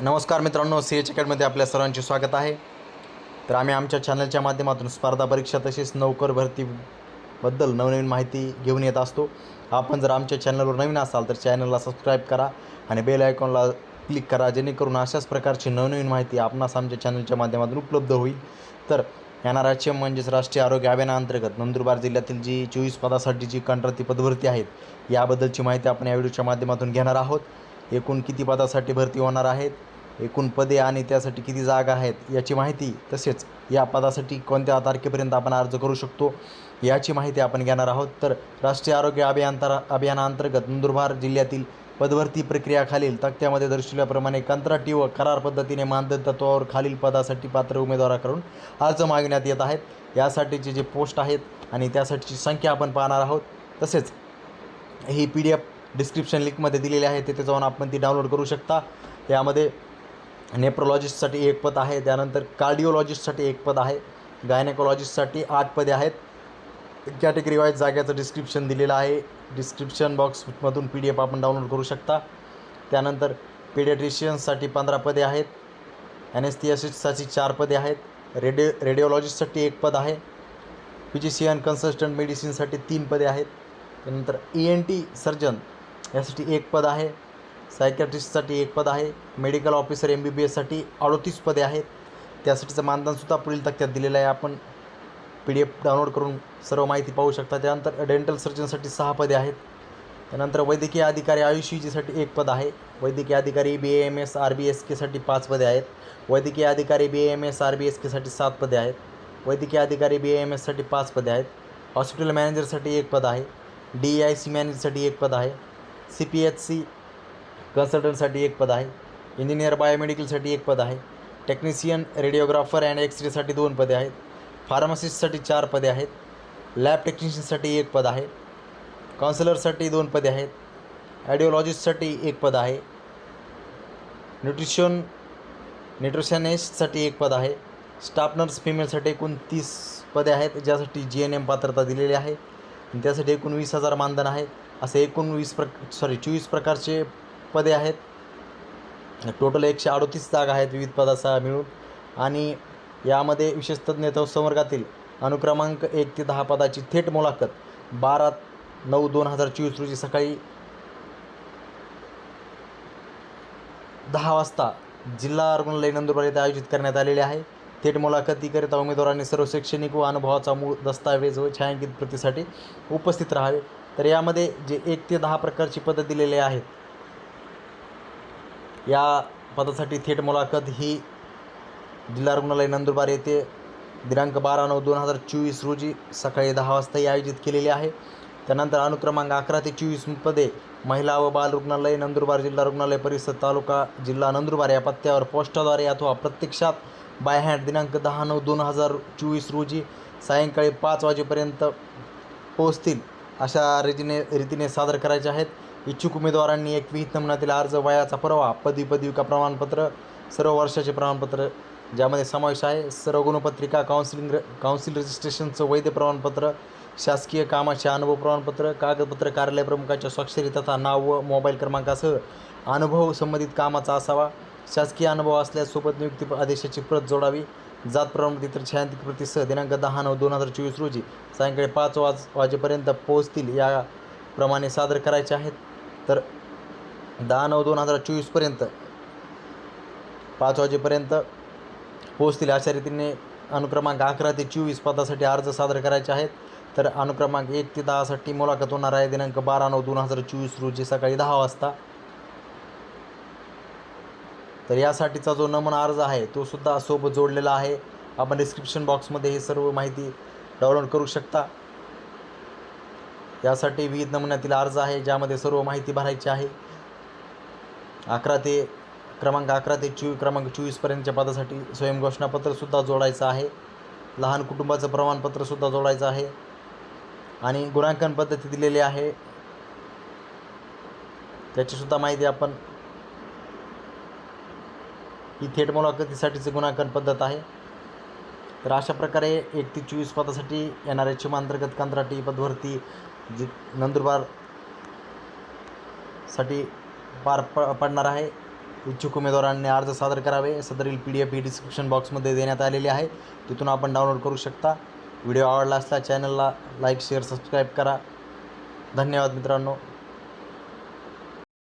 नमस्कार मित्रांनो C H अकॅडमीमध्ये आपल्या सर्वांचे स्वागत आहे. तर आम्ही आमच्या चॅनलच्या माध्यमातून स्पर्धा परीक्षा तसेच नोकर भरतीबद्दल नवनवीन माहिती घेऊन येत असतो. आपण जर आमच्या चॅनलवर नवीन असाल तर चॅनलला सबस्क्राईब करा आणि बेल आयकॉनला क्लिक करा जेणेकरून अशाच प्रकारची नवनवीन माहिती आपणास आमच्या चॅनलच्या माध्यमातून उपलब्ध होईल. तर एन म्हणजेच राष्ट्रीय आरोग्य अभियानाअंतर्गत नंदुरबार जिल्ह्यातील जी चोवीस पदासाठी जी कंत्राटी पदभरती आहेत याबद्दलची माहिती आपण या व्हिडिओच्या माध्यमातून घेणार आहोत. एकूण किती पदासाठी भरती होणार आहेत एकूण पदे आणि त्यासाठी किती जागा आहेत याची माहिती तसेच या पदासाठी कोणत्या तारखेपर्यंत आपण अर्ज करू शकतो याची माहिती आपण घेणार आहोत. तर राष्ट्रीय आरोग्य अभियांतरा अभियानाअंतर्गत नंदुरबार जिल्ह्यातील पदभरती प्रक्रियाखालील तक्त्यामध्ये दर्शविल्याप्रमाणे कंत्राटी व करार पद्धतीने मानधन तत्वावर खालील पदासाठी पात्र उमेदवाराकडून अर्ज मागण्यात येत आहेत. यासाठीचे जे पोस्ट आहेत आणि त्यासाठीची संख्या आपण पाहणार आहोत. तसेच ही पी डी एफ डिस्क्रिप्शन लिंकमध्ये दिलेली आहे तिथे जाऊन आपण ती डाउनलोड करू शकता. यामध्ये नेप्रोलॉजिस्टसाठी एक पद आहे त्यानंतर कार्डिओलॉजिस्टसाठी एक पद आहे गायनेकोलॉजिस्टसाठी आठ पदे आहेत. कॅटेगरी वाईज जाग्याचं डिस्क्रिप्शन दिलेलं आहे. डिस्क्रिप्शन बॉक्समधून पी डी एफ आपण डाउनलोड करू शकता. त्यानंतर पेडियाट्रिशियन्ससाठी पंधरा पदे आहेत. ॲनेस्थियासिस्टसाठी चार पदे आहेत. रेडिओ रेडिओलॉजिस्टसाठी एक पद आहे. फिजिशियन कन्सल्टंट मेडिसिनसाठी तीन पदे आहेत. त्यानंतर ई एन टी सर्जन यासाठी एक पद आहे. सायकॅट्रिस्टसाठी एक पद आहे. Medical officer M B B एससाठी अडतीस पदे आहेत. त्यासाठीचं मानधनसुद्धा पुढील तक्त्यात दिलेलं आहे आपण. पी डी एफ डाउनलोड करून सर्व माहिती पाहू शकता. त्यानंतर डेंटल सर्जनसाठी सहा पदे आहेत. त्यानंतर वैद्यकीय अधिकारी आयुष्यजीसाठी एक पद आहे. वैद्यकीय अधिकारी B M S R B S केसाठी पाच पदे आहेत. वैद्यकीय अधिकारी B M S R B S केसाठी सात पदे आहेत. वैद्यकीय अधिकारी बी एम एससाठी पाच पदे आहेत. हॉस्पिटल मॅनेजरसाठी एक पद आहे. डी आय सी मॅनेजरसाठी एक पद आहे. सी पी एच सी कन्सल्टंटसाठी एक पद आहे. इंजिनियर बायोमेडिकलसाठी एक पद आहे. टेक्निशियन रेडिओग्राफर अँड एक्सरेसाठी दोन पदे आहेत. फार्मासिस्टसाठी चार पदे आहेत. लॅब टेक्निशियनसाठी एक पद आहे. काउन्सिलरसाठी दोन पदे आहेत. ॲडिओलॉजिस्टसाठी एक पद आहे. न्यूट्रिशन न्यूट्रिशनिस्टसाठी एक पद आहे. स्टाफ नर्स फिमेलसाठी एकूण तीस पदे आहेत ज्यासाठी जी एन एम पात्रता दिलेली आहे. त्यासाठी एकूण वीस हजार मानधन आहे. असे एकूण वीस प्र सॉरी चोवीस प्रकारचे पदे आहेत. टोटल एकशे अडोतीस जागा आहेत विविध पदाचा मिळून. आणि यामध्ये विशेष तज्ज्ञ संवर्गातील अनुक्रमांक एक ते दहा पदाची थेट मुलाखत. बारा नऊ दोन हजार चोवीस रोजी सकाळी दहा वाजता जिल्हा रुग्णालय नंदुरबार येथे आयोजित करण्यात आलेले आहे. थेट मुलाखतीकरिता उमेदवारांनी सर्व शैक्षणिक व अनुभवाचा मूळ दस्तावेज व छायांकित प्रतीसाठी उपस्थित राहावे. तर यामध्ये जे एक ते दहा प्रकारची पदं दिलेले आहेत. या पदासाठी थेट मुलाखत ही जिल्हा रुग्णालय नंदुरबार येथे दिनांक बारा नऊ दोन हजार चोवीस रोजी सकाळी दहा वाजता ही आयोजित केलेली आहे. त्यानंतर अनुक्रमांक अकरा ते चोवीस पदे महिला व बाल रुग्णालय नंदुरबार जिल्हा रुग्णालय परिसर तालुका जिल्हा नंदुरबार या पत्त्यावर पोस्टाद्वारे अथवा प्रत्यक्षात बाय हँड दिनांक दहा नऊ दोन हजार चोवीस रोजी सायंकाळी पाच वाजेपर्यंत पोहोचतील. अशा रीतीने रीतीने सादर करायचे आहेत. इच्छुक उमेदवारांनी एक विहित नमुन्यातील अर्ज वयाचा पुरावा पदवी पदविका प्रमाणपत्र सर्व वर्षाचे प्रमाणपत्र ज्यामध्ये समावेश आहे. सर्व गुणपत्रिका काउन्सिलिंग काउन्सिल रजिस्ट्रेशनचं वैध प्रमाणपत्र शासकीय कामाचे अनुभव प्रमाणपत्र कागदपत्र कार्यालय प्रमुखाच्या स्वाक्षरी तथा नाव व मोबाईल क्रमांकासह अनुभव संबंधित कामाचा असावा. शासकीय अनुभव असल्यास सोबत नियुक्ती आदेशाची प्रत जोडावी. जात प्रमाणपत्र इतर छायांकित प्रतीसह दिनांक दहा नऊ दोन हजार चोवीस रोजी सायंकाळी पाच वाज वाजेपर्यंत पोहोचतील याप्रमाणे सादर करायचे आहेत. तर दहा नऊ दोन हजार चोवीसपर्यंत पाच वाजेपर्यंत पोहोचतील अशा रीतीने अनुक्रमांक अकरा ते चोवीस पदासाठी अर्ज सादर करायचे आहेत. तर अनुक्रमांक एक ते दहासाठी मुलाखत होणार आहे. दिनांक बारा नऊ दोन हजार चोवीस रोजी सकाळी दहा वाजता. तर यासाठीचा जो नमन अर्ज आहे तो सुद्धा सोबत जोडलेला आहे. आपण डिस्क्रिप्शन बॉक्समध्ये हे सर्व माहिती डाउनलोड करू शकता. यासाठी विविध नमुन्यातील अर्ज आहे ज्यामध्ये सर्व माहिती भरायची आहे. अकरा ते क्रमांक अकरा ते चोवीस क्रमांक चोवीसपर्यंतच्या पदासाठी स्वयंघोषणापत्रसुद्धा जोडायचं आहे. लहान कुटुंबाचं प्रमाणपत्रसुद्धा जोडायचं आहे. आणि गुणांकन पद्धती दिलेली आहे. त्याचीसुद्धा माहिती आपण ही थेट मुलाखतीसाठीची गुणांकन पद्धत आहे. तर अशा प्रकारे एक ते चोवीस पदासाठी येणाऱ्या एच अंतर्गत कंत्राटी पदवरती जी नंदुरबारसाठी पार प पडणार आहे. इच्छुक उमेदवारांनी अर्ज सादर करावे. सदरील पी डी एफ ही डिस्क्रिप्शन बॉक्समध्ये देण्यात आलेली आहे. तिथून आपण डाउनलोड करू शकता. व्हिडिओ आवडला असला चॅनलला लाईक शेअर सबस्क्राईब करा. धन्यवाद मित्रांनो.